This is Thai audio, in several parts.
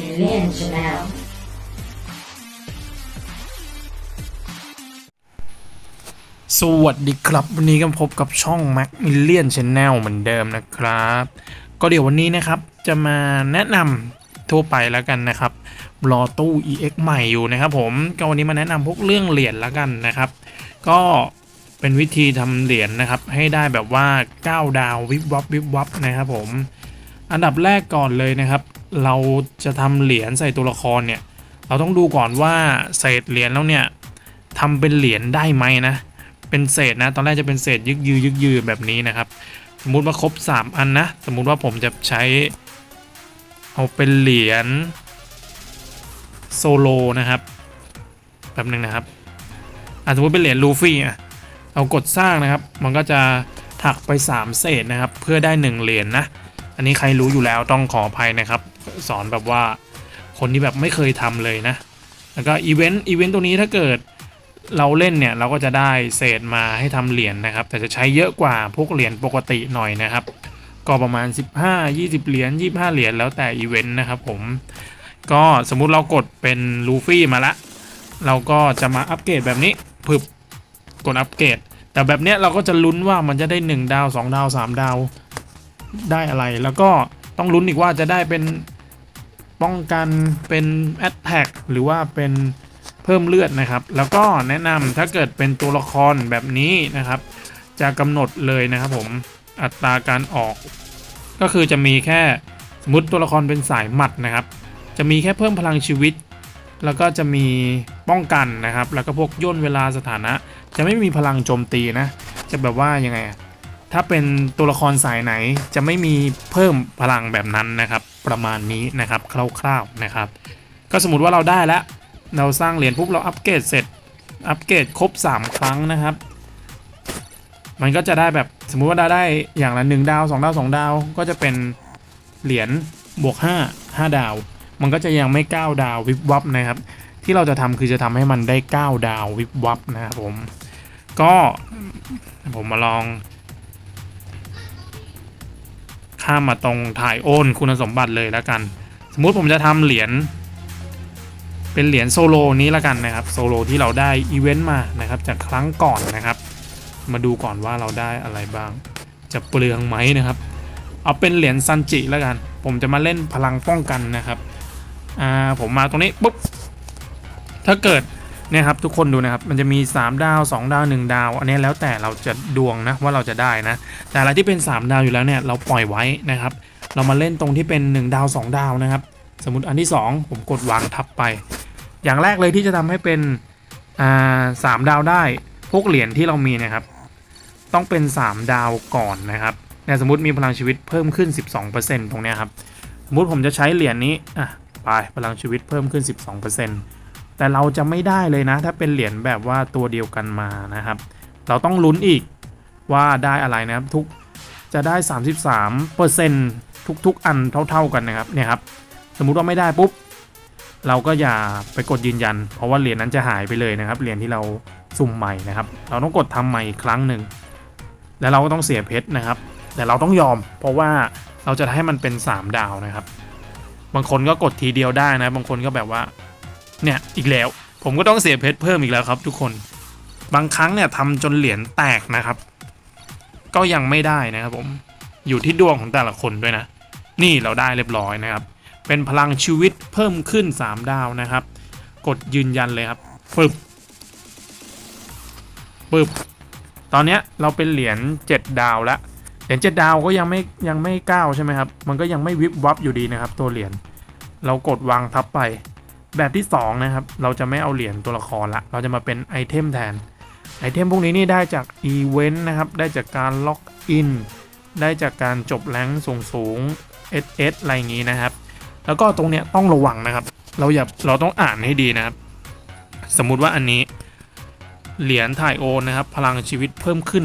Million Chanel. สวัสดีครับ วันนี้ก็พบกับช่อง Mac Million Channel เหมือนเดิมนะครับ ก็เดี๋ยววันนี้นะครับจะมาแนะนำทั่วไปแล้วกันนะครับรอตู้ EX ใหม่อยู่นะครับผม ก็วันนี้มาแนะนำพวกเรื่องเหรียญแล้วกันนะครับ ก็เป็นวิธีทำเหรียญนะครับ ให้ได้แบบว่า 9 ดาววิบวับวิบวับนะครับผมอันดับแรกก่อนเลยนะครับ เราจะทำเหรียญใส่ตัวละครเนี่ย เราต้องดูก่อนว่าเศษเหรียญแล้วเนี่ยทำเป็นเหรียญได้ไหมนะ เป็นเศษนะ ตอนแรกจะเป็นเศษยึกยือยึกยือแบบนี้นะครับ สมมุติว่าครบ 3 อันนะ สมมุติว่าผมจะใช้ เอาเป็นเหรียญโซโลนะครับแป๊บหนึงนะครับอะสมมติเป็นเหรียญลูฟี่อะเอากดสร้างนะครับ มันก็จะถักไป 3 เศษนะครับ เพื่อได้ 1 เหรียญนะอันนี้ใครรู้อยู่แล้วต้องขออภัยนะครับ สอนแบบว่าคนที่แบบไม่เคยทำเลยนะ แล้วก็อีเวนต์อีเวนต์ตัวนี้ถ้าเกิดเราเล่นเนี่ยเราก็จะได้เศษมาให้ทำเหรียญนะครับ แต่จะใช้เยอะกว่าพวกเหรียญปกติหน่อยนะครับ ก็ประมาณ 15 20 เหรียญ25 เหรียญแล้วแต่อีเวนต์นะครับผมก็สมมุติเรากดเป็นลูฟี่มาละ เราก็จะมาอัปเกรดแบบนี้พึบกดอัปเกรดแต่แบบเนี้ยเราก็จะลุ้นว่ามันจะได้ 1 ดาว 2 ดาว 3 ดาวได้อะไร แล้วก็ต้องลุ้นอีกว่าจะได้เป็น ป้องกันเป็นแอตแทกหรือว่าเป็นเพิ่มเลือดนะครับ แล้วก็แนะนำถ้าเกิดเป็นตัวละครแบบนี้นะครับ จะกำหนดเลยนะครับผมอัตราการออก ก็คือจะมีแค่สมมติตัวละครเป็นสายหมัดนะครับ จะมีแค่เพิ่มพลังชีวิต แล้วก็จะมีป้องกันนะครับ แล้วก็พวกย่นเวลาสถานะ จะไม่มีพลังโจมตีนะ จะแบบว่ายังไงถ้าเป็นตัวละครสายไหนจะไม่มีเพิ่มพลังแบบนั้นนะครับ ประมาณนี้นะครับคร่าวๆนะครับ ก็สมมติว่าเราได้แล้ว เราสร้างเหรียญปุ๊บเราอัปเกรดเสร็จอัปเกรดครบ 3 ครั้งนะครับ มันก็จะได้แบบสมมุติว่าได้ได้อย่างละ 1 ดาว 2 ดาว 2 ดาว ก็จะเป็นเหรียญบวก 5 5 ดาว มันก็จะยังไม่ 9 ดาววิบวับนะครับ ที่เราจะทำคือจะทำให้มันได้ 9 ดาววิบวับนะครับผม ก็ผมมาลอง ข้ามมาตรงถ่ายโอนคุณสมบัติเลยแล้วกัน สมมุติผมจะทำเหรียญเป็นเหรียญโซโลนี้ละกันนะครับโซโลที่เราได้อีเวนต์มานะครับจากครั้งก่อนนะครับ มาดูก่อนว่าเราได้อะไรบ้าง จะเปลืองไหมนะครับ เอาเป็นเหรียญซันจิแล้วกัน ผมจะมาเล่นพลังป้องกันนะครับอ่าผมมาตรงนี้ปุ๊บถ้าเกิด เนี่ยครับทุกคนดูนะครับมันจะมี 3 ดาว 2 ดาว 1 ดาว อันนี้แล้วแต่เราจะดวงนะว่าเราจะได้นะ แต่อะไรที่เป็น 3 ดาวอยู่แล้วเนี่ยเราปล่อยไว้นะครับ เรามาเล่นตรงที่เป็น 1 ดาว 2 ดาวนะครับ สมมติอันที่ 2 ผมกดวางทับไป อย่างแรกเลยที่จะทำให้เป็นอ่าสามดาวได้พวกเหรียญที่เรามีนะครับ ต้องเป็น 3 ดาวก่อนนะครับเนี่ยสมมติมีพลังชีวิตเพิ่มขึ้น 12%ตรงเนี้ยครับสมมติผมจะใช้เหรียญนี้อะไปพลังชีวิตเพิ่มขึ้น 12% แต่เราจะไม่ได้เลยนะ ถ้าเป็นเหรียญแบบว่าตัวเดียวกันมานะครับ เราต้องลุ้นอีกว่าได้อะไรนะครับทุกจะได้ 33%ทุกๆ อันเท่า ๆกันนะครับเนี่ยครับสมมุติว่าไม่ได้ปุ๊บเราก็อย่าไปกดยืนยัน เพราะว่าเหรียญนั้นจะหายไปเลยนะครับเหรียญที่เราสุ่มใหม่นะครับ เราต้องกดทำใหม่อีกครั้งหนึ่งแล้วเราก็ต้องเสียเพชรนะครับ แต่เราต้องยอม เพราะว่าเราจะให้มันเป็น 3 ดาวนะครับ บางคนก็กดทีเดียวได้นะ บางคนก็แบบว่า เนี่ยอีกแล้ว ผมก็ต้องเสียเพชรเพิ่มอีกแล้วครับ ทุกคน บางครั้งเนี่ยทำจนเหรียญแตกนะครับ ก็ยังไม่ได้นะครับผมอยู่ที่ดวงของแต่ละคนด้วยนะ นี่เราได้เรียบร้อยนะครับ เป็นพลังชีวิตเพิ่มขึ้น 3 ดาวนะครับ กดยืนยันเลยครับปึ๊บปึ๊บตอนเนี้ยเราเป็นเหรียญ7ดาวแล้วเหรียญ7ดาวก็ยังไม่ยังไม่ก้าวใช่ไหมครับ มันก็ยังไม่วิบวับอยู่ดีนะครับ ตัวเหรียญเรากดวางทับไป แบบที่ 2 นะครับ เราจะไม่เอาเหรียญตัวละครละ เราจะมาเป็นไอเทมแทน ไอเทมพวกนี้นี่ได้จากอีเวนต์นะครับ ได้จากการล็อกอิน ได้จากการจบแรงสูงสูง SS อะไรอย่างนี้นะครับ แล้วก็ตรงเนี้ยต้องระวังนะครับ เราอย่า เราต้องอ่านให้ดีนะครับ สมมุติว่าอันนี้เหรียญถ่ายโอนนะครับ พลังชีวิตเพิ่มขึ้น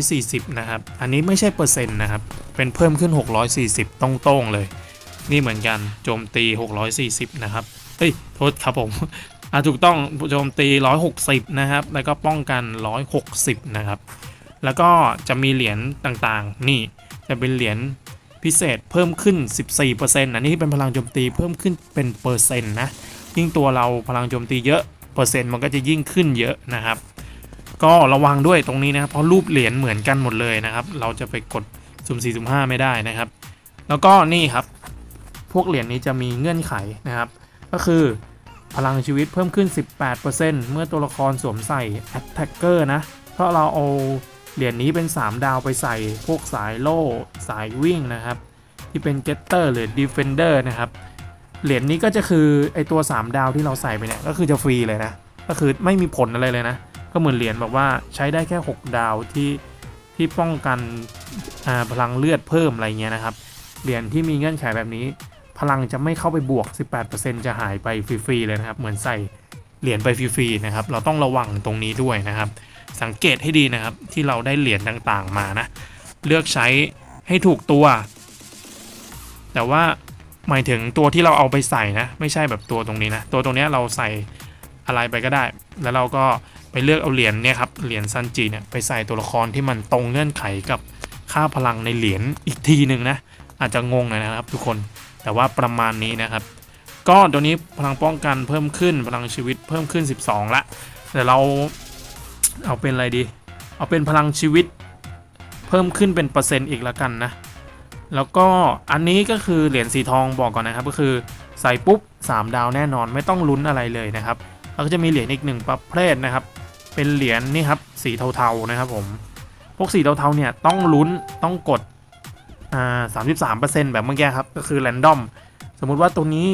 640 นะครับ อันนี้ไม่ใช่เปอร์เซ็นต์นะครับ เป็นเพิ่มขึ้น 640ต้องต้งๆเลย นี่เหมือนกัน โจมตี 640 นะครับ เฮ้ยโทษครับผมอะถูกต้องโจมตี 160 นะครับ แล้วก็ป้องกัน 160 นะครับ แล้วก็จะมีเหรียญต่างๆ นี่จะเป็นเหรียญพิเศษเพิ่มขึ้น 14%อันนี้เป็นพลังโจมตีเพิ่มขึ้นเป็นเปอร์เซ็นต์นะ ยิ่งตัวเราพลังโจมตีเยอะเปอร์เซ็นต์มันก็จะยิ่งขึ้นเยอะนะครับ ก็ระวังด้วยตรงนี้นะครับ เพราะรูปเหรียญเหมือนกันหมดเลยนะครับ เราจะไปกดสุ่ม4สุ่ม5ไม่ได้นะครับ แล้วก็นี่ครับ พวกเหรียญนี้จะมีเงื่อนไขนะครับ ก็คือ พลังชีวิตเพิ่มขึ้น 18%เมื่อตัวละครสวมใส่ Attacker นะ เพราะเราเอาเหรียญนี้เป็น 3 ดาวไปใส่พวกสายโล่สายวิ่งนะครับ ที่เป็น Getter หรือ Defender นะครับ เหรียญนี้ก็จะคือไอตัว 3 ดาวที่เราใส่ไปเนี่ยก็คือจะฟรีเลยนะ ก็คือไม่มีผลอะไรเลยนะ ก็เหมือนเหรียญแบบว่าใช้ได้แค่ 6 ดาวที่ที่ป้องกันพลังเลือดเพิ่มอะไรเงี้ยนะครับ เหรียญที่มีเงื่อนไขแบบนี้ พลังจะไม่เข้าไปบวก 18%จะหายไปฟรีๆเลยนะครับ เหมือนใส่เหรียญไปฟรีๆนะครับ เราต้องระวังตรงนี้ด้วยนะครับ สังเกตให้ดีนะครับ ที่เราได้เหรียญต่างๆมานะ เลือกใช้ให้ถูกตัว แต่ว่าหมายถึงตัวที่เราเอาไปใส่นะ ไม่ใช่แบบตัวตรงนี้นะ ตัวตรงนี้เราใส่อะไรไปก็ได้ แล้วเราก็ไปเลือกเอาเหรียญเนี่ยครับ เหรียญซันจิเนี่ยไปใส่ตัวละครที่มันตรงเงื่อนไขกับค่าพลังในเหรียญอีกทีหนึ่งนะ อาจจะงงหน่อยนะครับทุกคน แต่ว่าประมาณนี้นะครับ ก็ตัวนี้พลังป้องกันเพิ่มขึ้นพลังชีวิตเพิ่มขึ้น 12 ละแต่เราเอาเป็นอะไรดี เอาเป็นพลังชีวิตเพิ่มขึ้นเป็นเปอร์เซ็นต์อีกล้วกันนะ แล้วก็อันนี้ก็คือเหรียญสีทองบอกก่อนนะครับก็คือใส่ปุ๊บ 3 ดาวแน่นอนไม่ต้องลุ้นอะไรเลยนะครับแล้วก็จะมีเหรียญอีกหนึ่งประเภทนะครับ เป็นเหรียญนี่ครับสีเทาๆนะครับผม พวกสีเทาๆเนี่ยต้องลุ้นต้องกด อ่าสามสิบสามเปอร์เซ็นต์แบบเมื่อกี้ครับ ก็คือแรนดอม สมมุติว่าตัวนี้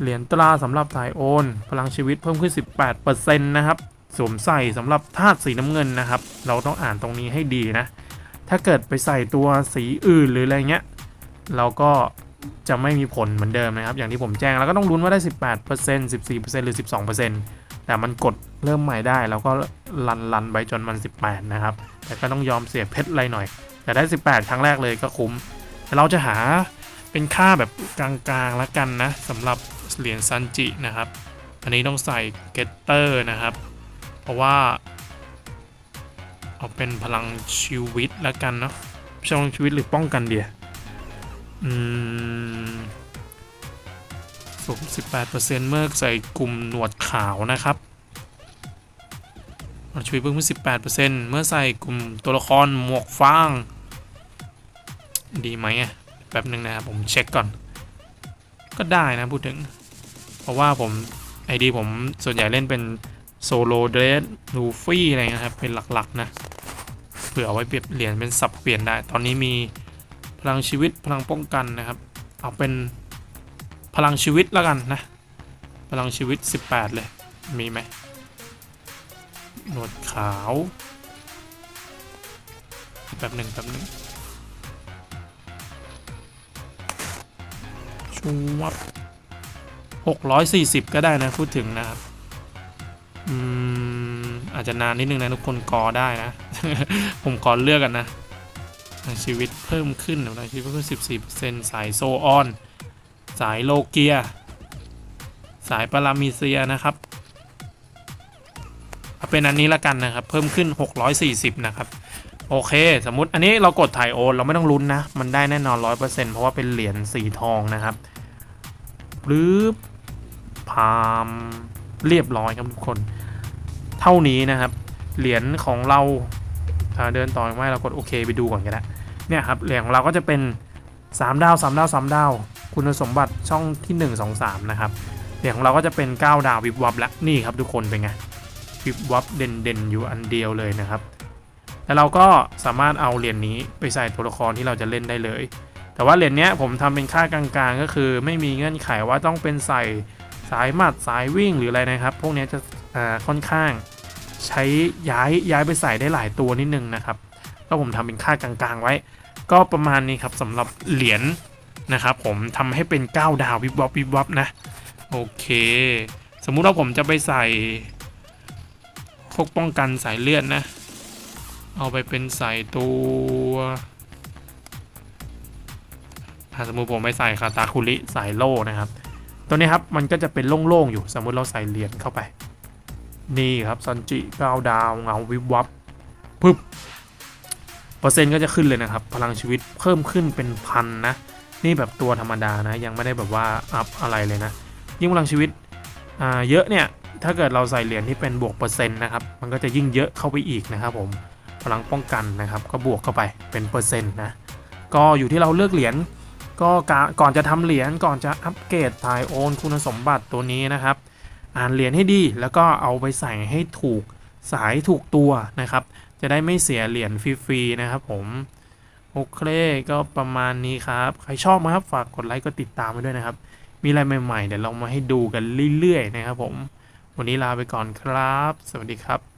เหรียญตราสำหรับสายโอน พลังชีวิตเพิ่มขึ้น18%นะครับสวมใส่สำหรับธาตุสีน้ำเงินนะครับ เราต้องอ่านตรงนี้ให้ดีนะ ถ้าเกิดไปใส่ตัวสีอื่นหรืออะไรเงี้ย เราก็จะไม่มีผลเหมือนเดิมนะครับ อย่างที่ผมแจ้งแล้วก็ต้องลุ้นว่าได้ 18% 14%หรือ 12%แต่มันกดเริ่มใหม่ได้ แล้วก็ลันลันไปจนมัน 18 นะครับ แต่ก็ต้องยอมเสียเพชรอะไรหน่อย แต่ได้ 18 ครั้งแรกเลยก็คุ้มแต่เราจะหาเป็นค่าแบบกลางๆแล้วกันนะสำหรับเหรียญซันจินะครับ อันนี้ต้องใส่เกตเตอร์นะครับ เพราะว่า เอาเป็นพลังชีวิตแล้วกันเนาะพลังชีวิตหรือป้องกันเดียอืมสูง18%เมื่อใส่กลุ่มหนวดขาวนะครับชีวิตเพิ่มขึ้น18%เมื่อใส่กลุ่มตัวละครหมวกฟาง ดีไหมอะแป๊บหนึ่งนะครับผมเช็คก่อน ก็ได้นะพูดถึง เพราะว่าผมไอดีผมส่วนใหญ่เล่นเป็นโซโลเดรสลูฟี่อะไรเงี้ยครับ เป็นหลักๆนะเผื่อเอาไว้เปลี่ยนเหรียญเป็นสับเปลี่ยนได้ ตอนนี้มีพลังชีวิตพลังป้องกันนะครับ เอาเป็นพลังชีวิตแล้วกันนะ พลังชีวิต 18 เลย มีไหมหนวดขาวแป๊บหนึ่งแป๊บหนึ่ง วับหกร้อยสี่สิบก็ได้นะพูดถึงนะครับ อืม อาจจะนานนิดนึงนะทุกคนกอได้นะ ผมกอเลือกกันนะ ชีวิตเพิ่มขึ้นนะชีวิตเพิ่มสิบสี่เปอร์เซ็นต์สายโซออน สายโลเกีย สายปารามีเซียนะครับเอาเป็นอันนี้ละกันนะครับ เพิ่มขึ้น 640 นะครับ โอเค สมมุติอันนี้เรากดถ่ายโอน เราไม่ต้องลุ้นนะ มันได้แน่นอน 100%เพราะว่าเป็นเหรียญสีทองนะครับ หรือพามเรียบร้อยครับทุกคน เท่านี้นะครับ เหรียญของเราาเดินต่อไม่เรากดโอเคไปดูก่อนก็ได้เนี่ยครับเหรียญของเราก็จะเป็น 3 ดาว 3 ดาว 3 ดาว คุณสมบัติช่องที่ 1 2 3 นะครับเหรียญของเราก็จะเป็น 9 ดาววิบวับแล้วนี่ครับทุกคนเป็นไงวิบวับเด่นๆอยู่อันเดียวเลยนะครับแล้วเราก็สามารถเอาเหรียญนี้ไปใส่ตัวละครที่เราจะเล่นได้เลย แต่ว่าเหรียญเนี้ยผมทำเป็นค่ากลางๆ ก็คือ ไม่มีเงื่อนไขว่าต้องเป็นใส่สายหมัดสายวิ่งหรืออะไรนะครับ พวกนี้จะอ่าค่อนข้างใช้ย้ายย้ายไปใส่ได้หลายตัวนิดนึงนะครับ ก็ผมทำเป็นค่ากลางๆ ไว้ ก็ประมาณนี้ครับสำหรับเหรียญนะครับ ผมทำให้เป็น 9 ดาววิบวับวิบวับนะโอเค สมมุติว่าผมจะไปใส่พวกป้องกันสายเลือดนะ เอาไปเป็นใส่ตัว อะสมมติผมไปใส่คาตาคุริสายโล่นะครับ ตัวนี้ครับมันก็จะเป็นโล่งๆอยู่ สมมุติเราใส่เหรียญเข้าไป นี่ครับซันจิ9ดาวเงาวิบวับปึ๊บเปอร์เซ็นต์ก็จะขึ้นเลยนะครับ พลังชีวิตเพิ่มขึ้นเป็นพันนะ นี่แบบตัวธรรมดานะ ยังไม่ได้แบบว่าอัพอะไรเลยนะ ยิ่งพลังชีวิตเยอะเนี่ย ถ้าเกิดเราใส่เหรียญที่เป็นบวกเปอร์เซ็นต์นะครับ มันก็จะยิ่งเยอะเข้าไปอีกนะครับผม พลังป้องกันนะครับ ก็บวกเข้าไปเป็นเปอร์เซ็นต์นะ ก็อยู่ที่เราเลือกเหรียญ ก็ก่อนจะทำเหรียญก่อนจะอัปเกรดถ่ายโอนคุณสมบัติตัวนี้นะครับ อ่านเหรียญให้ดีแล้วก็เอาไปใส่ให้ถูกสายถูกตัวนะครับ จะได้ไม่เสียเหรียญฟรีๆนะครับ ผมโอเคก็ประมาณนี้ครับ ใครชอบนะครับฝากกดไลค์กดติดตามไว้ด้วยนะครับ มีอะไรใหม่ๆเดี๋ยวเรามาให้ดูกันเรื่อยๆนะครับ ผม วันนี้ลาไปก่อนครับ สวัสดีครับ